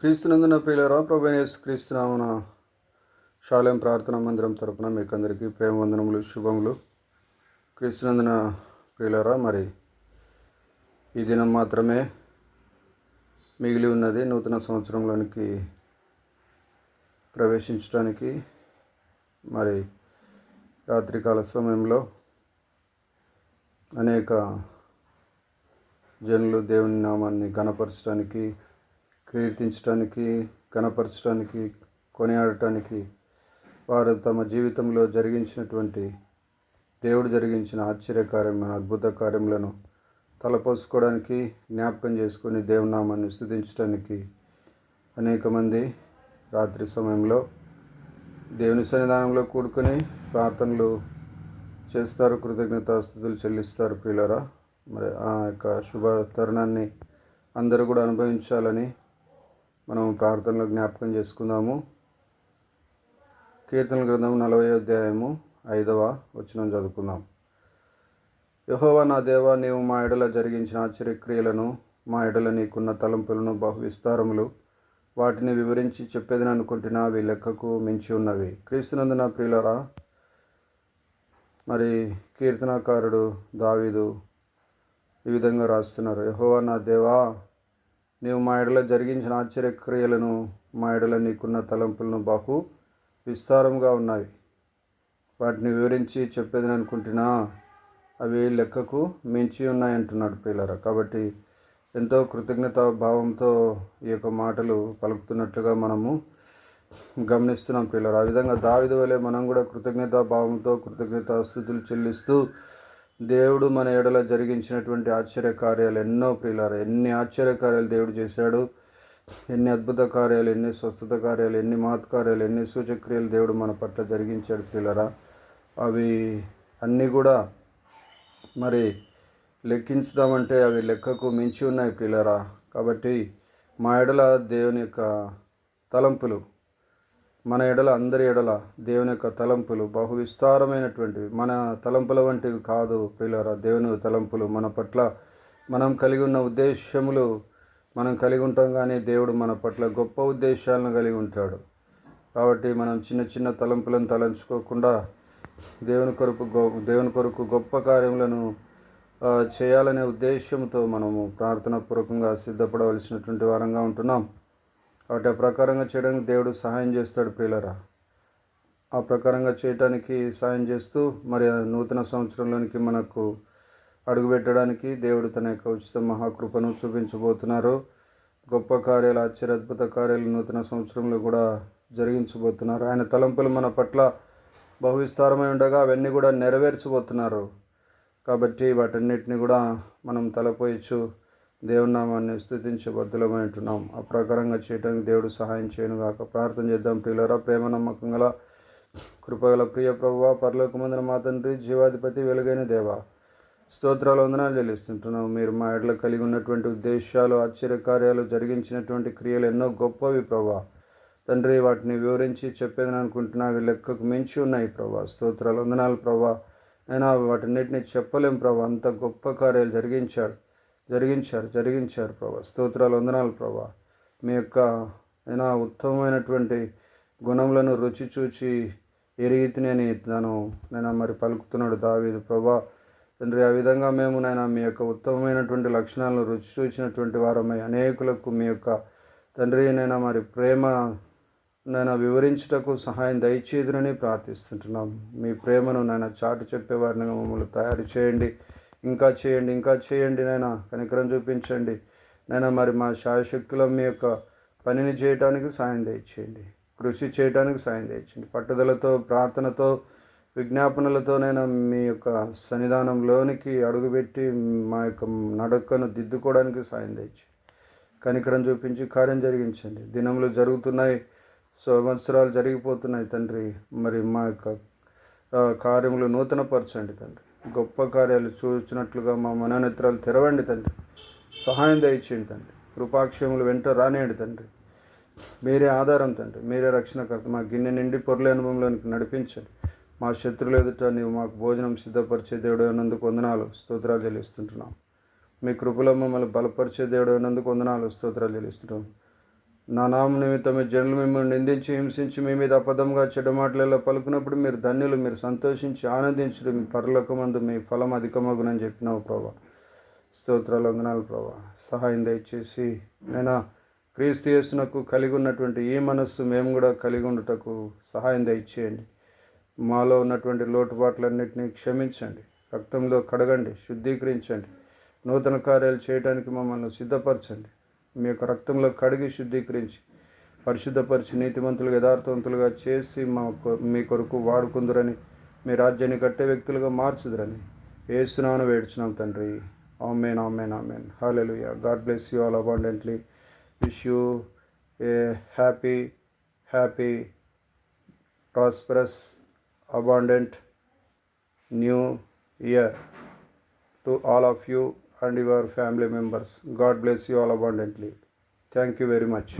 క్రీస్తునందున ప్రియులరా ప్రభనేస్ క్రీస్తునామన శాలయం ప్రార్థనా మందిరం తరపున మీకు అందరికీ ప్రేమ వందనములు శుభములు. క్రీస్తునందున ప్రియులరా మరి ఈ దినం మాత్రమే మిగిలి ఉన్నది నూతన సంవత్సరంలోనికి ప్రవేశించడానికి మరి రాత్రికాల సమయంలో అనేక జనులు దేవుని నామాన్ని గణపరచడానికి కీర్తించడానికి కనపరచడానికి కొనియాడటానికి వారు తమ జీవితంలో జరిగించినటువంటి దేవుడు జరిగించిన ఆశ్చర్యకార్యమైన అద్భుత కార్యములను తలపోసుకోవడానికి జ్ఞాపకం చేసుకొని దేవుని స్థుతించడానికి అనేక మంది రాత్రి సమయంలో దేవుని సన్నిధానంలో కూడుకొని ప్రార్థనలు చేస్తారు కృతజ్ఞతాస్థుతులు చెల్లిస్తారు ప్రియులరా. మరి ఆ యొక్క శుభ తరుణాన్ని అందరూ కూడా అనుభవించాలని మనం ప్రార్థనలో జ్ఞాపకం చేసుకుందాము. కీర్తన గ్రంథం నలభై అధ్యాయము ఐదవ వచనం చదువుకుందాం. యహోవా నా దేవా నీవు మా ఎడల జరిగించిన ఆశ్చర్యక్రియలను మా ఎడల నీకున్న తలంపులను బహు విస్తారములు. వాటిని వివరించి చెప్పేదని అనుకుంటున్నా అవి లెక్కకు మించి ఉన్నవి. క్రీస్తునందున ప్రియులరా మరి కీర్తనాకారుడు దావీదు ఈ విధంగా రాస్తున్నారు. యహోవా నా దేవా నీవు మా ఎడల జరిగించిన ఆశ్చర్యక్రియలను మా ఎడల నీకున్న తలంపులను బహు విస్తారంగా ఉన్నాయి. వాటిని వివరించి చెప్పేది అనుకుంటున్నా అవి లెక్కకు మించి ఉన్నాయంటున్నాడు పిల్లరా కాబట్టి ఎంతో కృతజ్ఞత భావంతో ఈ యొక్క మాటలు పలుకుతున్నట్లుగా మనము గమనిస్తున్నాం పిల్లలు ఆ విధంగా దావిద వలె మనం కూడా కృతజ్ఞత భావంతో కృతజ్ఞత స్థుతులు చెల్లిస్తూ దేవుడు మన ఎడల జరిగించినటువంటి ఆశ్చర్య కార్యాలు ఎన్నో ప్రియులారు ఎన్ని ఆశ్చర్య కార్యాలు దేవుడు చేశాడు ఎన్ని అద్భుత కార్యాలు ఎన్ని స్వస్థత కార్యాలు ఎన్ని మహత్ కార్యాలు ఎన్ని సూచక్రియలు దేవుడు మన పట్ల జరిగించాడు ప్రియులరా. అవి అన్నీ కూడా మరి లెక్కించుదామంటే అవి లెక్కకు మించి ఉన్నాయి ప్రియులరా. కాబట్టి మా ఎడల దేవుని యొక్క తలంపులు మన ఎడల అందరి ఎడల దేవుని యొక్క తలంపులు బహు విస్తారమైనటువంటివి మన తలంపుల వంటివి కాదు పిల్లరా దేవుని తలంపులు మన పట్ల మనం కలిగి ఉన్న ఉద్దేశములు మనం కలిగి ఉంటాం కానీ దేవుడు మన పట్ల గొప్ప ఉద్దేశాలను కలిగి ఉంటాడు. కాబట్టి మనం చిన్న చిన్న తలంపులను తలంచుకోకుండా దేవుని కొరకు గొ దేవుని కొరకు గొప్ప కార్యములను చేయాలనే ఉద్దేశంతో మనము ప్రార్థనాపూర్వకంగా సిద్ధపడవలసినటువంటి వారంగా ఉంటున్నాం. కాబట్టి ఆ ప్రకారంగా చేయడానికి దేవుడు సహాయం చేస్తాడు ప్రియులరా. ఆ ప్రకారంగా చేయటానికి సహాయం చేస్తూ మరి నూతన సంవత్సరంలోనికి మనకు అడుగుపెట్టడానికి దేవుడు తన యొక్క ఉచిత మహాకృపను చూపించబోతున్నారు. గొప్ప కార్యాలు ఆశ్చర్య అద్భుత కార్యాలు నూతన సంవత్సరంలో కూడా జరిగించబోతున్నారు. ఆయన తలంపులు మన పట్ల బహువిస్తారమై ఉండగా అవన్నీ కూడా నెరవేర్చబోతున్నారు. కాబట్టి వాటన్నిటిని కూడా మనం తలపోయచ్చు. దేవుని నామాన్ని స్థుతించి బద్దులమై ఉంటున్నాం. ఆ ప్రకారంగా చేయడానికి దేవుడు సహాయం చేయను గాక. ప్రార్థన చేద్దాం. ప్రియులరా ప్రేమ నమ్మకం గల కృపగల ప్రియ ప్రభువ పరలోకమందిన మా తండ్రి జీవాధిపతి వెలుగైన దేవ స్తోత్రాలు వందనాలు చెల్లిస్తుంటున్నాం మీరు మా ఎడల కలిగి ఉన్నటువంటి ఉద్దేశాలు ఆశ్చర్యకార్యాలు జరిగించినటువంటి క్రియలు ఎన్నో గొప్పవి ప్రభా తండ్రి వాటిని వివరించి చెప్పేదని అనుకుంటున్నా అవి లెక్కకు మించి ఉన్నాయి ప్రభా స్తోత్రాలు వందనాలు ప్రభా అయినా వాటిన్నిటిని చెప్పలేం ప్రభా అంత గొప్ప కార్యాలు జరిగించాడు జరిగించారు జరిగించారు ప్రభా. స్తోత్రాలు వందనాలు ప్రభా. మీ యొక్క అయినా ఉత్తమమైనటువంటి గుణములను రుచి చూచి ఎరిగితేనే అని తను నేను మరి పలుకుతున్నాడు దావీదు ప్రభా. తండ్రి ఆ విధంగా మేము నేను మీ యొక్క ఉత్తమమైనటువంటి లక్షణాలను రుచి చూచినటువంటి వారమై అనేకులకు మీ యొక్క తండ్రి నేను మరి ప్రేమ నేను వివరించుటకు సహాయం దయచేదునని ప్రార్థిస్తుంటున్నాం. మీ ప్రేమను నేను చాటు చెప్పేవారిని మమ్మల్ని తయారు చేయండి. ఇంకా చేయండి ఇంకా చేయండి నైనా కనికరం చూపించండి. నైనా మరి మా శాయశక్తుల మీ యొక్క పనిని చేయడానికి సాయం దయచేయండి. కృషి చేయడానికి సాయం దయచేయండి. పట్టుదలతో ప్రార్థనతో విజ్ఞాపనలతో నేను మీ యొక్క సన్నిధానంలోనికి అడుగుపెట్టి మా యొక్క నడకను దిద్దుకోవడానికి సాయం తెచ్చి కనికరం చూపించి కార్యం జరిగించండి. దినములు జరుగుతున్నాయి సంవత్సరాలు జరిగిపోతున్నాయి తండ్రి. మరి మా యొక్క కార్యములు నూతనపరచండి తండ్రి. గొప్ప కార్యాలు చూచినట్లుగా మా మనోనేత్రాలు తెరవండి తండ్రి. సహాయం దయచేయండి తండ్రి. కృపాక్షములు వెంట రానేయండి తండ్రి. మీరే ఆధారం తండ్రి. మీరే రక్షణకర్త. మా గిన్నె నిండి పొరలే అనుభవంలోనికి నడిపించండి. మా శత్రులు ఎదుట నీవు మాకు భోజనం సిద్ధపరిచే దేవుడు అయినందుకు వందనాలు స్తోత్రాలు చెల్లిస్తుంటున్నాం. మీ కృపలో మమ్మల్ని బలపరిచే దేవుడు అయినందుకు వందనాలు స్తోత్రాలు చెల్లిస్తున్నాం నా నామ నిమిత్తమే జనులు మిమ్మల్ని నిందించి హింసించి మీ మీద అబద్ధంగా చెడ్డ మాటలలో పలుకున్నప్పుడు మీరు ధన్యులు మీరు సంతోషించి ఆనందించడం మీ పరలోకమందు మీ ఫలం అధికమగునని చెప్పినావు ప్రభా. స్తోత్రాలు వందనాలు ప్రభా. సహాయం దయచేసి నేను క్రీస్తు యేసునకు కలిగి ఉన్నటువంటి ఈ మనస్సు మేము కూడా కలిగి ఉండటకు సహాయం దయచేయండి. మాలో ఉన్నటువంటి లోటుపాట్లన్నింటినీ క్షమించండి. రక్తంలో కడగండి శుద్ధీకరించండి. నూతన కార్యాలు చేయడానికి మమ్మల్ని సిద్ధపరచండి. మీ యొక్క రక్తంలో కడిగి శుద్ధీకరించి పరిశుద్ధపరిచి నీతిమంతులుగా యథార్థవంతులుగా చేసి మా కొ- మీ కొరకు వాడుకుందురని మీ రాజ్యాన్ని కట్టే వ్యక్తులుగా మార్చుదురని ఏసునాను వేడుచున్నాం తండ్రి. ఆమెన్ ఆమెన్ ఆమెన్. Hallelujah God bless you all abundantly wish you a happy happy prosperous abundant new year to all of you and your family members. God bless you all abundantly. Thank you very much.